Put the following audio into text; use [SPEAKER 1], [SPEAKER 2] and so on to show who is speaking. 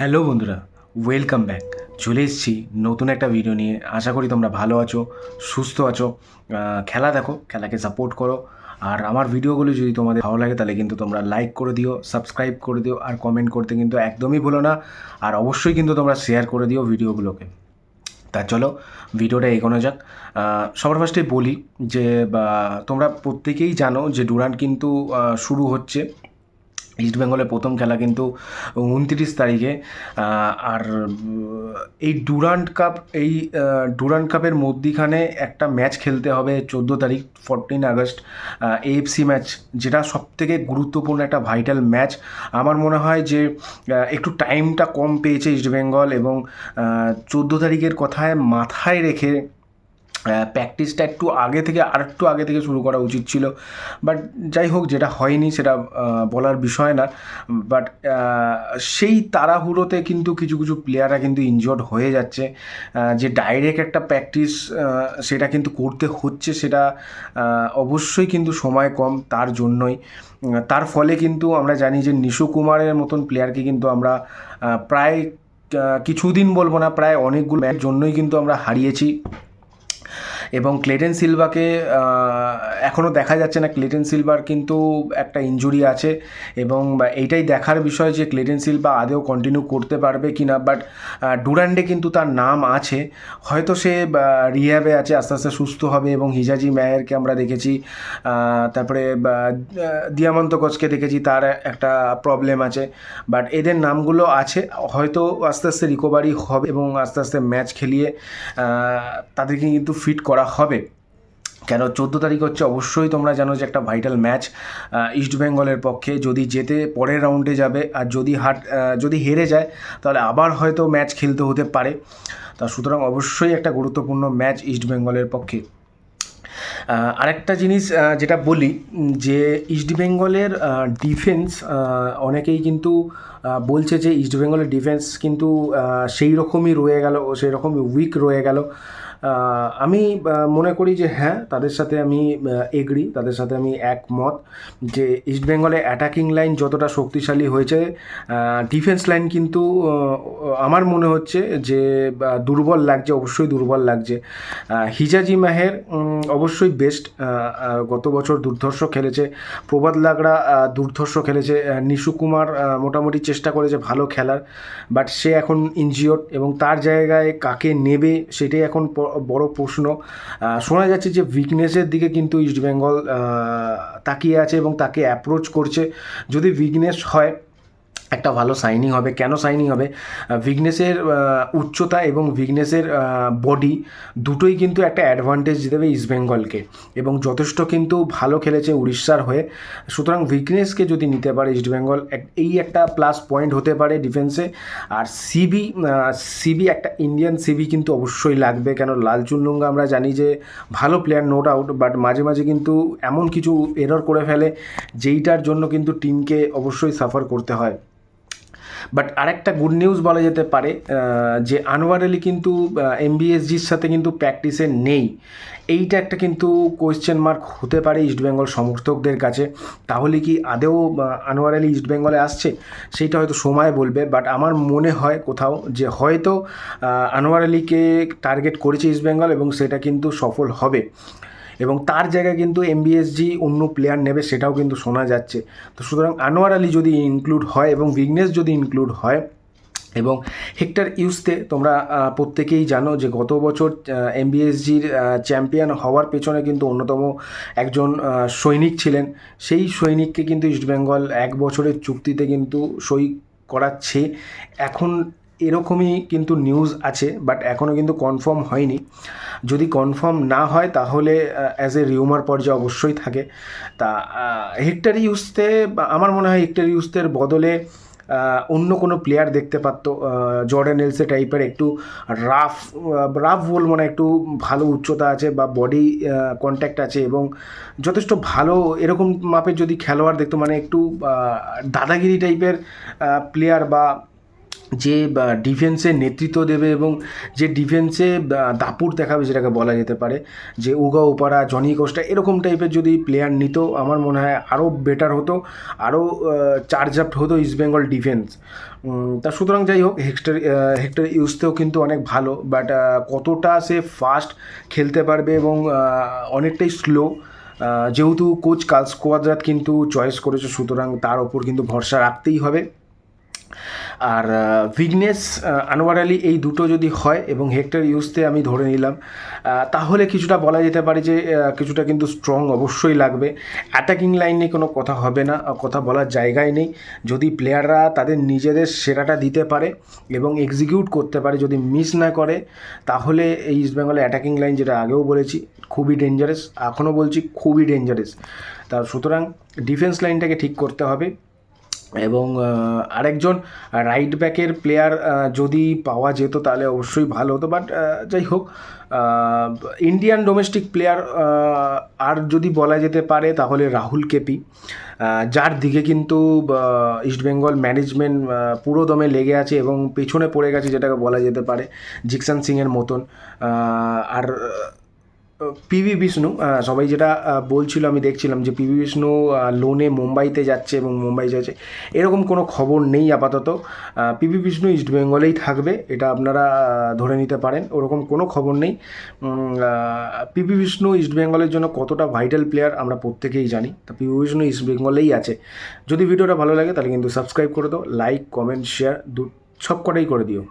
[SPEAKER 1] Hello বন্ধুরা welcome back চলে এসেছি নতুন একটা ভিডিও নিয়ে। আশা করি তোমরা ভালো আছো, সুস্থ আছো। খেলা দেখো, খেলাকে সাপোর্ট করো। আর আমার ভিডিওগুলো যদি তোমাদের ভালো লাগে, তাহলে কিন্তু তোমরা লাইক করে দিও সাবস্ক্রাইব করে দিও, আর কমেন্ট করতে কিন্তু একদমই ভুলো না। আর অবশ্যই কিন্তু তোমরা শেয়ার করে দিও ভিডিওগুলোকে তা চলো ভিডিওটা এগোনো যাক। সবার ফার্স্টে বলি যে তোমরা প্রত্যেকেই জানো যে ডুরান্ট কিন্তু শুরু হচ্ছে। ইস্ট বেঙ্গলের প্রথম খেলা কিন্তু উনত্রিশ তারিখে আর এই ডুরান্ট কাপ এই আহ, ডুরান্ট কাপের মধ্যিখানে একটা ম্যাচ খেলতে হবে চোদ্দ তারিখ ফোরটিন আগস্ট এএফসি ম্যাচ যেটা সবথেকে গুরুত্বপূর্ণ একটা ভাইটাল ম্যাচ। আমার মনে হয় যে একটু টাইমটা কম পেয়েছে ইস্ট বেঙ্গল এবং চোদ্দ তারিখের কথায় মাথায় রেখে প্র্যাকটিসটা একটু আগে থেকে, আর একটু আগে থেকে শুরু করা উচিত ছিল। বাট যাই হোক, যেটা হয়নি সেটা বলার বিষয় না। বাট সেই তাড়াহুড়োতে কিন্তু কিছু কিছু প্লেয়াররা কিন্তু ইনজোর্ড হয়ে যাচ্ছে। যে ডাইরেক্ট একটা প্র্যাকটিস সেটা কিন্তু করতে হচ্ছে, সেটা অবশ্যই কিন্তু সময় কম তার জন্যই। তার ফলে কিন্তু আমরা জানি যে নিশু কুমারের মতন প্লেয়ারকে কিন্তু আমরা প্রায় কিছুদিন বলব না, প্রায় অনেকগুলো ম্যাচ জন্যই কিন্তু আমরা হারিয়েছি। এবং ক্লেটেন সিলভাকে এখনও দেখা যাচ্ছে না। ক্লেটেন সিলভার কিন্তু একটা ইনজুরি আছে এবং এইটাই দেখার বিষয় যে ক্লেটেন সিলভা আদেও কন্টিনিউ করতে পারবে কি না বাট ডুরান্ডে কিন্তু তার নাম আছে। হয়তো সে রিহ্যাবে আছে, আস্তে আস্তে সুস্থ হবে এবং হিজাজি ম্যায়েরকে আমরা দেখেছি তারপরে দিয়ামন্ত কোচকে দেখেছি, তার একটা প্রবলেম আছে। বাট এদের নামগুলো আছে। হয়তো আস্তে আস্তে রিকভারি হবে এবং আস্তে আস্তে ম্যাচ খেলিয়ে তাদেরকে কিন্তু ফিট করা হবে। কেন? চোদ্দ তারিখ হচ্ছে অবশ্যই তোমরা জানো যে একটা ভাইটাল ম্যাচ ইস্ট বেঙ্গলের পক্ষে। যদি যেতে পরের রাউন্ডে যাবে আর যদি হাট যদি হেরে যায়, তাহলে আবার হয়তো ম্যাচ খেলতে হতে পারে। তা সুতরাং অবশ্যই একটা গুরুত্বপূর্ণ ম্যাচ ইস্ট বেঙ্গলের পক্ষে। আরেকটা জিনিস যেটা বলি, যে ইস্ট বেঙ্গলের ডিফেন্স অনেকেই কিন্তু বলছে যে ইস্ট বেঙ্গলের ডিফেন্স কিন্তু সেই রকমই রয়ে গেল সেই রকমই উইক রয়ে গেল। আমি মনে করি যে হ্যাঁ তাদের সাথে আমি এগ্রি তাদের সাথে আমি একমত যে ইস্ট বেঙ্গলে অ্যাটাকিং লাইন যতটা শক্তিশালী হয়েছে ডিফেন্স লাইন কিন্তু আমার মনে হচ্ছে যে দুর্বল লাগছে, অবশ্যই দুর্বল লাগছে। হিজাজি মাহের অবশ্যই বেস্ট গত বছর দুর্ধর্ষ খেলেছে। প্রবাদ লাগড়া দুর্ধর্ষ খেলেছে। নিশু কুমার মোটামুটি চেষ্টা করেছে ভালো খেলার বাট সে এখন ইনজিওর এবং তার জায়গায় কাকে নেবে সেটাই এখন বড় প্রশ্ন। শোনা যাচ্ছে যে উইকনেসের দিকে কিন্তু ইস্টবেঙ্গল তাকিয়ে আছে এবং তাকে অ্যাপ্রোচ করছে। যদি উইকনেস হয় একটা ভালো সাইনিং হবে। কেন সাইনিং হবে? ভিগনেসের উচ্চতা এবং ভিগনেসের বডি দুটোই কিন্তু একটা অ্যাডভান্টেজ দেবে ইস্টবেঙ্গলকে এবং যথেষ্ট কিন্তু ভালো খেলেছে উড়িষ্যার হয়ে। সুতরাং উইকনেসকে যদি নিতে পারে ইস্টবেঙ্গল এই একটা প্লাস পয়েন্ট হতে পারে ডিফেন্সে আর সিবি সিবি একটা ইন্ডিয়ান সিবি কিন্তু অবশ্যই লাগবে। কেন লাল চুনলুঙ্গা আমরা জানি যে ভালো প্লেয়ার নো ডাউট বাট মাঝে মাঝে কিন্তু এমন কিছু এরর করে ফেলে, যেইটার জন্য কিন্তু টিমকে অবশ্যই সাফার করতে হয়। বাট আরেকটা গুড নিউজ বলা যেতে পারে যে আনোয়ার আলী কিন্তু এমবিএসজির সাথে কিন্তু প্র্যাকটিসে নেই। এইটা একটা কিন্তু কোয়েশ্চেন মার্ক হতে পারে ইস্টবেঙ্গল সমর্থকদের কাছে। তাহলে কি আদেও আনোয়ার আলী ইস্টবেঙ্গলে আসছে? সেইটা হয়তো সময় বলবে বাট আমার মনে হয় কোথাও যে হয়তো আনোয়ার আলীকে টার্গেট করেছে ইস্টবেঙ্গল এবং সেটা কিন্তু সফল হবে। এবং তার জায়গায় কিন্তু এমবিএসজি অন্য প্লেয়ার নেবে সেটাও কিন্তু শোনা যাচ্ছে। তো সুতরাং আনোয়ার আলী যদি ইনক্লুড হয় এবং বিগনেস যদি ইনক্লুড হয় এবং হেক্টর ইউসতে তোমরা প্রত্যেকেই জানো যে গত বছর এমবিএসজির চ্যাম্পিয়ন হওয়ার পেছনে কিন্তু অন্যতম একজন সৈনিক ছিলেন। সেই সৈনিককে কিন্তু ইস্টবেঙ্গল এক বছরের চুক্তিতে কিন্তু সই করাচ্ছে। এখন এরকমই কিন্তু নিউজ আছে বাট এখনও কিন্তু কনফার্ম হয়নি। যদি কনফার্ম না হয়, তাহলে অ্যাজ এ রিউমার পর্যায়ে অবশ্যই থাকে। তা হেক্টর ইউসতে আমার মনে হয় হেক্টর ইউসদের বদলে অন্য কোনো প্লেয়ার দেখতে পারতো জর্ডেন এলসে টাইপের একটু রাফ রাফ বলব না একটু ভালো উচ্চতা আছে বা বডি কন্ট্যাক্ট আছে এবং যথেষ্ট ভালো এরকম মাপের যদি খেলোয়াড় দেখতো মানে একটু দাদাগিরি টাইপের প্লেয়ার বা যে ডিফেন্সে নেতৃত্ব দেবে এবং যে ডিফেন্সে দাপুর দেখাবে, যেটাকে বলা যেতে পারে, যে উগা ওপারা জনি কোস্টা এরকম টাইপের যদি প্লেয়ার নিত, আমার মনে হয় আরও বেটার হতো আরও চার্জ আপ হতো ইস্ট বেঙ্গল ডিফেন্স তা সুতরাং যাই হোক হেক্টর হেক্টর ইউজতেও কিন্তু অনেক ভালো বাট কতটা সে ফাস্ট খেলতে পারবে এবং অনেকটাই স্লো যেহেতু কোচ কাল স্কোয়াদ্রাত কিন্তু চয়েস করেছে, সুতরাং তার ওপর কিন্তু ভরসা রাখতেই হবে। আর ভিগনেস আনোয়ার আলী এই দুটো যদি হয় এবং হেক্টর ইউজতে আমি ধরে নিলাম তাহলে কিছুটা বলা যেতে পারে যে কিছুটা কিন্তু স্ট্রং অবশ্যই লাগবে। অ্যাটাকিং লাইন কোনো কথা হবে না কথা বলার জায়গায় নেই। যদি প্লেয়াররা তাদের নিজেদের সেরাটা দিতে পারে এবং এক্সিকিউট করতে পারে, যদি মিস না করে, তাহলে এই ইস্টবেঙ্গলের অ্যাটাকিং লাইন যেটা আগেও বলেছি, খুবই ডেঞ্জারাস এখনও বলছি খুবই ডেঞ্জারাস তা সুতরাং ডিফেন্স লাইনটাকে ঠিক করতে হবে। এবং আরেকজন রাইট ব্যাকের প্লেয়ার যদি পাওয়া যেত তাহলে অবশ্যই ভালো হতো। বাট যাই হোক ইন্ডিয়ান ডোমেস্টিক প্লেয়ার আর যদি বলা যেতে পারে তাহলে রাহুল কেপি যার দিকে কিন্তু ইস্টবেঙ্গল ম্যানেজমেন্ট পুরো দমে লেগে আছে এবং পেছনে পড়ে গেছে যেটাকে বলা যেতে পারে জিকসান সিংয়ের মতন। আর পিভি বিষ্ণু সবাই যেটা বলছিল, আমি দেখছিলাম যে পিভি বিষ্ণু লোনে মুম্বাইতে যাচ্ছে এবং মুম্বাই যাচ্ছে। এরকম কোনো খবর নেই আপাতত। পিভি বিষ্ণু ইস্ট বেঙ্গলেই থাকবে, এটা আপনারা ধরে নিতে পারেন। ওরকম কোনো খবর নেই। পিভি বিষ্ণু ইস্ট বেঙ্গলের জন্য কতটা ভাইটাল প্লেয়ার আমরা প্রত্যেকেই জানি। তা পিভি বিষ্ণু ইস্ট বেঙ্গলেই আছে। যদি ভিডিওটা ভালো লাগে, তাহলে কিন্তু সাবস্ক্রাইব করে দাও লাইক কমেন্ট শেয়ার দু সব কটাই করে দিও।